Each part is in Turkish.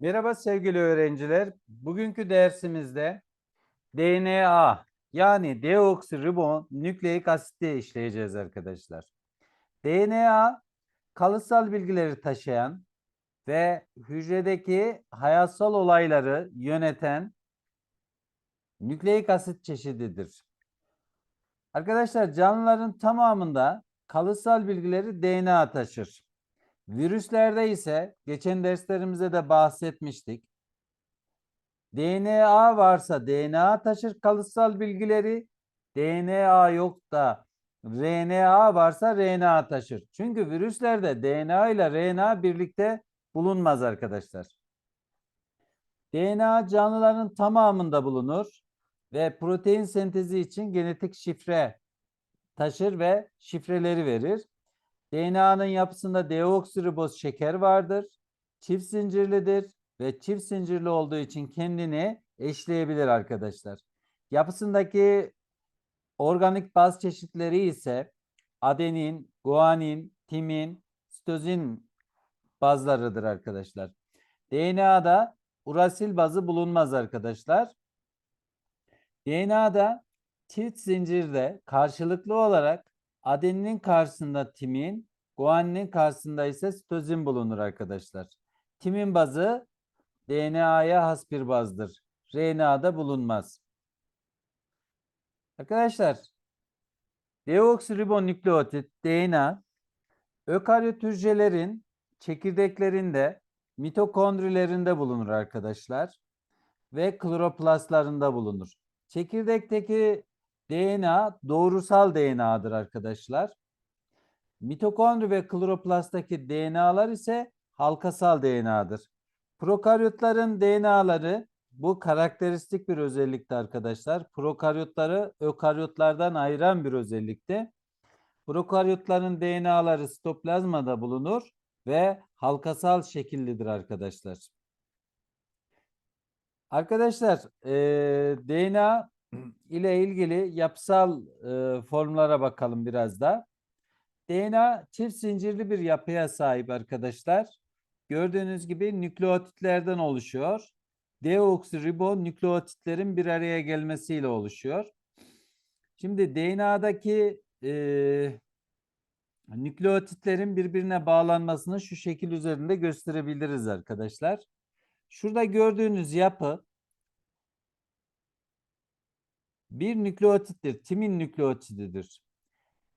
Merhaba sevgili öğrenciler. Bugünkü dersimizde DNA yani deoksiribonükleik asitte işleyeceğiz arkadaşlar. DNA kalıtsal bilgileri taşıyan ve hücredeki hayatsal olayları yöneten nükleik asit çeşididir. Arkadaşlar canlıların tamamında kalıtsal bilgileri DNA taşır. Virüslerde ise geçen derslerimizde de bahsetmiştik. DNA varsa DNA taşır kalıtsal bilgileri. DNA yok da RNA varsa RNA taşır. Çünkü virüslerde DNA ile RNA birlikte bulunmaz arkadaşlar. DNA canlıların tamamında bulunur ve protein sentezi için genetik şifre taşır ve şifreleri verir. DNA'nın yapısında deoksiriboz şeker vardır. Çift zincirlidir ve çift zincirli olduğu için kendini eşleyebilir arkadaşlar. Yapısındaki organik baz çeşitleri ise adenin, guanin, timin, sitozin bazlarıdır arkadaşlar. DNA'da urasil bazı bulunmaz arkadaşlar. DNA'da çift zincirde karşılıklı olarak adeninin karşısında timin, guaninin karşısında ise sitozin bulunur arkadaşlar. Timin bazı DNA'ya has bir bazdır. RNA'da bulunmaz. Arkadaşlar deoksiribonükleotit DNA ökaryot hücrelerin çekirdeklerinde mitokondrilerinde bulunur arkadaşlar ve kloroplastlarında bulunur. Çekirdekteki DNA doğrusal DNA'dır arkadaşlar. Mitokondri ve kloroplasttaki DNA'lar ise halkasal DNA'dır. Prokaryotların DNA'ları bu karakteristik bir özellikte arkadaşlar. Prokaryotları ökaryotlardan ayıran bir özellikte. Prokaryotların DNA'ları sitoplazmada bulunur ve halkasal şekillidir arkadaşlar. Arkadaşlar eee, DNA ile ilgili yapısal e, formlara bakalım biraz da. DNA çift zincirli bir yapıya sahip arkadaşlar. Gördüğünüz gibi nükleotitlerden oluşuyor. Deoksiribonükleotitlerin bir araya gelmesiyle oluşuyor. Şimdi DNA'daki e, nükleotitlerin birbirine bağlanmasını şu şekil üzerinde gösterebiliriz arkadaşlar. Şurada gördüğünüz yapı bir nükleotittir. Timin nükleotididir.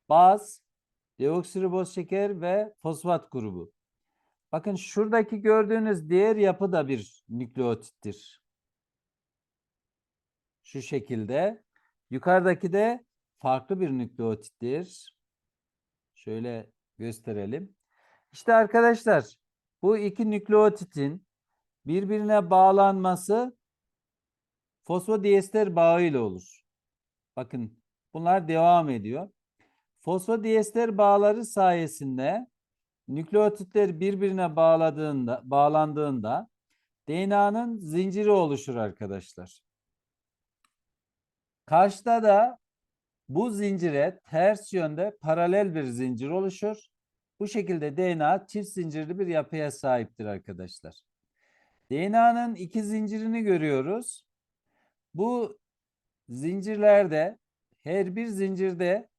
Baz, deoksiriboz şeker ve fosfat grubu. Bakın şuradaki gördüğünüz diğer yapı da bir nükleotittir. Şu şekilde. Yukarıdaki de farklı bir nükleotittir. Şöyle gösterelim. İşte arkadaşlar bu iki nükleotitin birbirine bağlanması fosfodiester bağı ile olur. Bakın bunlar devam ediyor. Fosfodiester bağları sayesinde nükleotitler birbirine bağladığında, bağlandığında DNA'nın zinciri oluşur arkadaşlar. Karşıda da bu zincire ters yönde paralel bir zincir oluşur. Bu şekilde DNA çift zincirli bir yapıya sahiptir arkadaşlar. DNA'nın iki zincirini görüyoruz. Bu zincirlerde her bir zincirde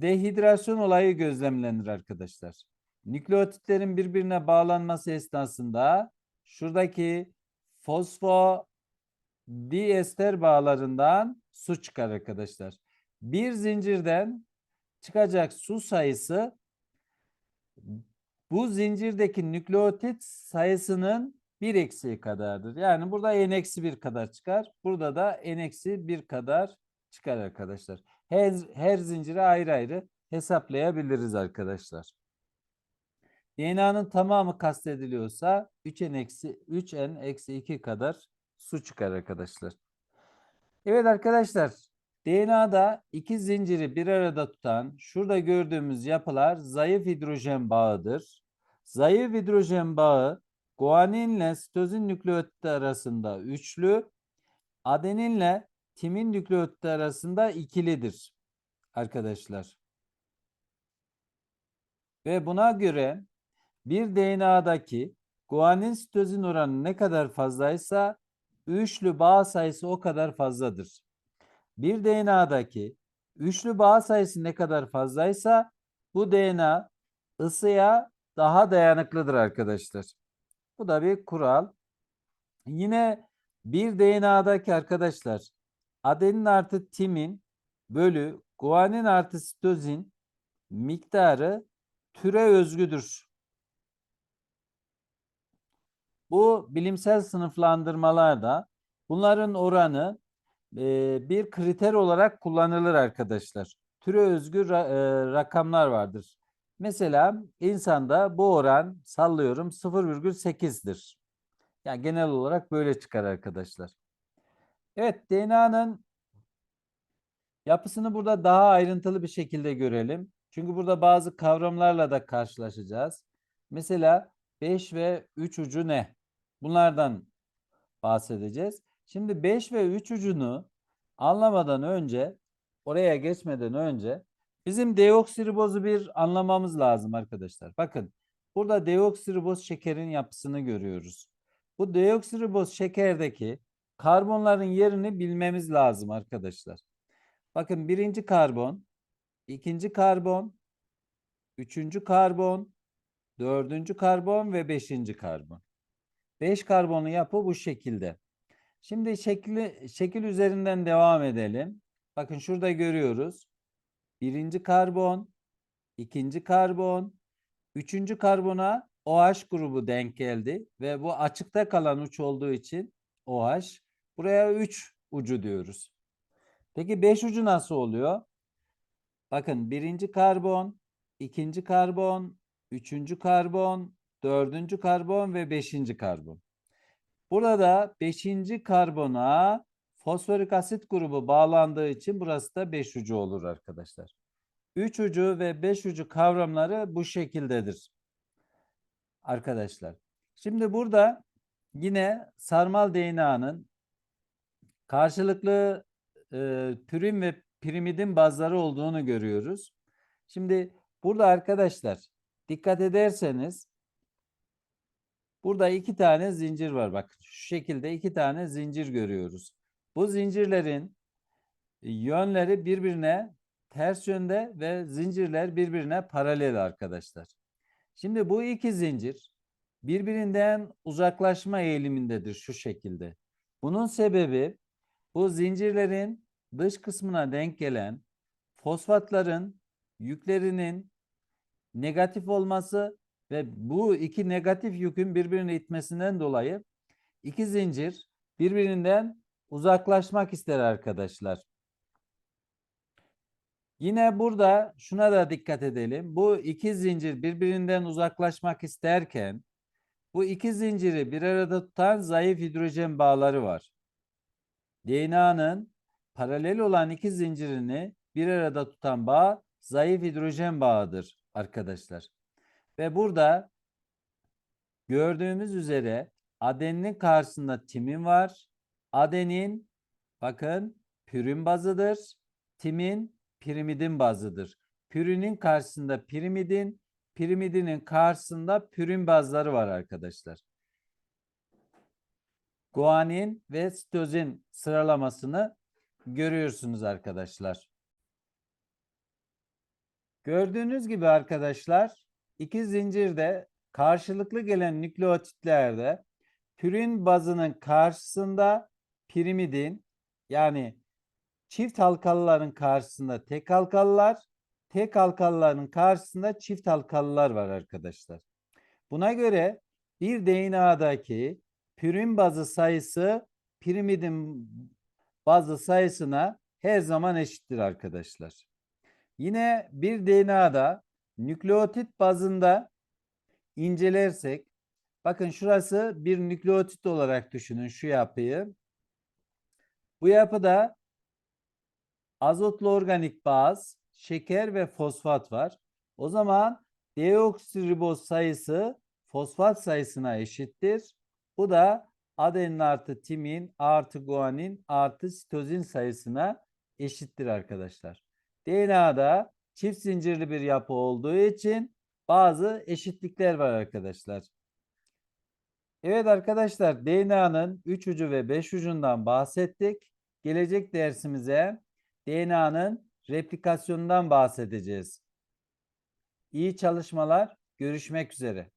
dehidrasyon olayı gözlemlenir arkadaşlar. Nükleotitlerin birbirine bağlanması esnasında şuradaki fosfodiester bağlarından su çıkar arkadaşlar. Bir zincirden çıkacak su sayısı bu zincirdeki nükleotit sayısının bir eksiği kadardır. Yani burada n eksi bir kadar çıkar. Burada da n eksi bir kadar çıkar arkadaşlar. Her, her zinciri ayrı ayrı hesaplayabiliriz arkadaşlar. DNA'nın tamamı kastediliyorsa 3n eksi 3n eksi 2 kadar su çıkar arkadaşlar. Evet arkadaşlar DNA'da iki zinciri bir arada tutan şurada gördüğümüz yapılar zayıf hidrojen bağıdır. Zayıf hidrojen bağı guaninle sitozin nükleotidi arasında üçlü, adeninle timin nükleotidi arasında ikilidir arkadaşlar. Ve buna göre bir DNA'daki guanin sitozin oranı ne kadar fazlaysa üçlü bağ sayısı o kadar fazladır. Bir DNA'daki üçlü bağ sayısı ne kadar fazlaysa bu DNA ısıya daha dayanıklıdır arkadaşlar. Bu da bir kural. Yine bir DNA'daki arkadaşlar adenin artı timin bölü guanin artı sitozin miktarı türe özgüdür. Bu bilimsel sınıflandırmalarda bunların oranı e, bir kriter olarak kullanılır arkadaşlar. Türe özgü ra- e, rakamlar vardır. Mesela insanda bu oran sallıyorum 0,8'dir. Yani genel olarak böyle çıkar arkadaşlar. Evet DNA'nın yapısını burada daha ayrıntılı bir şekilde görelim. Çünkü burada bazı kavramlarla da karşılaşacağız. Mesela 5 ve 3 ucu ne? Bunlardan bahsedeceğiz. Şimdi 5 ve 3 ucunu anlamadan önce, oraya geçmeden önce bizim deoksiribozu bir anlamamız lazım arkadaşlar. Bakın burada deoksiriboz şekerin yapısını görüyoruz. Bu deoksiriboz şekerdeki karbonların yerini bilmemiz lazım arkadaşlar. Bakın birinci karbon, ikinci karbon, üçüncü karbon, dördüncü karbon ve beşinci karbon. Beş karbonun yapı bu şekilde. Şimdi şekli, şekil üzerinden devam edelim. Bakın şurada görüyoruz. Birinci karbon, ikinci karbon, üçüncü karbona OH grubu denk geldi ve bu açıkta kalan uç olduğu için OH. Buraya 3 ucu diyoruz. Peki 5 ucu nasıl oluyor? Bakın birinci karbon, ikinci karbon, üçüncü karbon, dördüncü karbon ve beşinci karbon. Burada beşinci karbona fosforik asit grubu bağlandığı için burası da 5 ucu olur arkadaşlar. 3 ucu ve 5 ucu kavramları bu şekildedir. Arkadaşlar. Şimdi burada yine sarmal DNA'nın karşılıklı e, pürin ve pirimidin bazları olduğunu görüyoruz. Şimdi burada arkadaşlar dikkat ederseniz burada iki tane zincir var. Bak şu şekilde iki tane zincir görüyoruz. Bu zincirlerin yönleri birbirine ters yönde ve zincirler birbirine paralel arkadaşlar. Şimdi bu iki zincir birbirinden uzaklaşma eğilimindedir şu şekilde. Bunun sebebi bu zincirlerin dış kısmına denk gelen fosfatların yüklerinin negatif olması ve bu iki negatif yükün birbirini itmesinden dolayı iki zincir birbirinden uzaklaşmak ister arkadaşlar. Yine burada şuna da dikkat edelim. Bu iki zincir birbirinden uzaklaşmak isterken bu iki zinciri bir arada tutan zayıf hidrojen bağları var. DNA'nın paralel olan iki zincirini bir arada tutan bağ zayıf hidrojen bağıdır arkadaşlar. Ve burada gördüğümüz üzere adeninin karşısında timin var. Adenin bakın pürin bazıdır. Timin pirimidin bazıdır. Pürinin karşısında pirimidin, pirimidinin karşısında pürin bazları var arkadaşlar. Guanin ve sitozin sıralamasını görüyorsunuz arkadaşlar. Gördüğünüz gibi arkadaşlar iki zincirde karşılıklı gelen nükleotitlerde pürin bazının karşısında pirimidin yani çift halkalıların karşısında tek halkalılar, tek halkalıların karşısında çift halkalılar var arkadaşlar. Buna göre bir DNA'daki pürin bazı sayısı pirimidin bazı sayısına her zaman eşittir arkadaşlar. Yine bir DNA'da nükleotit bazında incelersek bakın şurası bir nükleotit olarak düşünün şu yapıyı. Bu yapıda azotlu organik baz, şeker ve fosfat var. O zaman deoksiriboz sayısı fosfat sayısına eşittir. Bu da adenin artı timin artı guanin artı sitozin sayısına eşittir arkadaşlar. DNA'da çift zincirli bir yapı olduğu için bazı eşitlikler var arkadaşlar. Evet arkadaşlar DNA'nın 3 ucu ve 5 ucundan bahsettik. Gelecek dersimize DNA'nın replikasyonundan bahsedeceğiz. İyi çalışmalar. Görüşmek üzere.